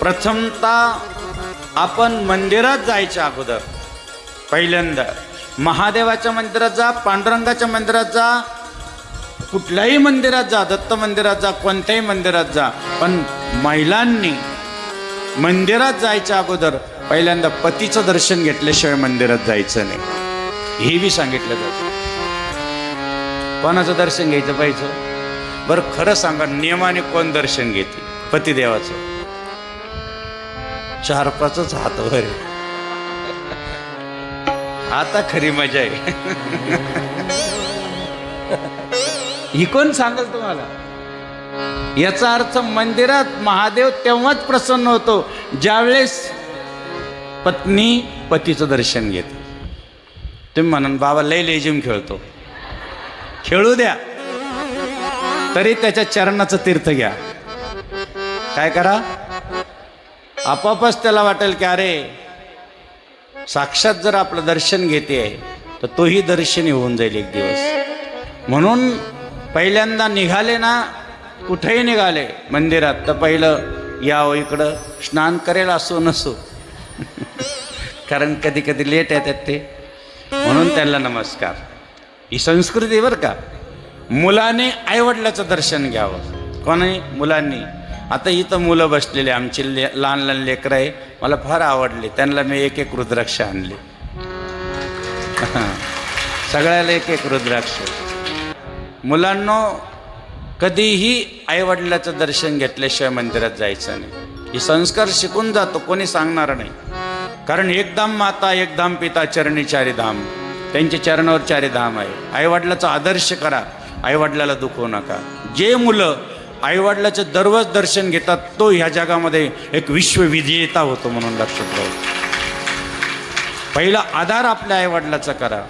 प्रथमता आपण मंदिरात जायच्या अगोदर. पहिल्यांदा. महादेवाच्या मंदिरात जा पांडुरंगाच्या मंदिरात जा कुठल्याही मंदिरात जा दत्त मंदिरात जा कोणत्याही मंदिरात जा. पण महिलांनी मंदिरात जायच्या अगोदर पहिल्यांदा पतीचं दर्शन घेतल्याशिवाय मंदिरात जायचं नाही. हे बी सांगितलं जातं. कोणाचं दर्शन घ्यायचं पाहिजे? बरं खरं सांगा नियमाने कोण दर्शन घेते? पतिदेवाचं. चार पाचच हात वर. आता खरी मजा आहे. ही कोण सांगल तुम्हाला? याचा अर्थ मंदिरात महादेव तेव्हाच प्रसन्न होतो ज्यावेळेस पत्नी पतीचं दर्शन घेते. तुम्ही म्हणून बाबा लय लेजिम खेळतो. खेळू द्या. तरी त्याच्या चरणाचं तीर्थ घ्या. काय करा? आपापच त्याला वाटेल की अरे साक्षात जर आपलं दर्शन घेते आहे तर तोही दर्शनी होऊन जाईल एक दिवस. म्हणून पहिल्यांदा निघाले ना कुठेही निघाले मंदिरात तर पहिलं यावं इकडं स्नान करेल असो नसो. कारण कधी कधी लेट येतात ते. म्हणून त्यांना नमस्कार. ही संस्कृती बरं का. मुलाने आईवडिलाचं दर्शन घ्यावं. कोणी मुलांनी. आता इथं मुलं बसलेली आमची ले लहान लहान लेकरं आहे. मला फार आवडली. त्यांना मी एक एक रुद्राक्ष आणले. सगळ्याला एक एक रुद्राक्ष. मुलांनो कधीही आईवडिलाचं दर्शन घेतल्याशिवाय मंदिरात जायचं नाही. ही संस्कार शिकून जातो कोणी सांगणार नाही. कारण एकदाम माता एकदाम पिता चरणी चारी धाम. चरणावर चारी धाम आहे. आईवडिलाचा आदर्श करा. आईवडिलाला दुखवू नका. जे मुलं आईवडिलाचे दररोज दर्शन घेतात तो ह्या जगामध्ये एक विश्वविजेता होतो म्हणून लक्षात ठेवा. पहिला आधार आपल्या आईवडिलाचा करा.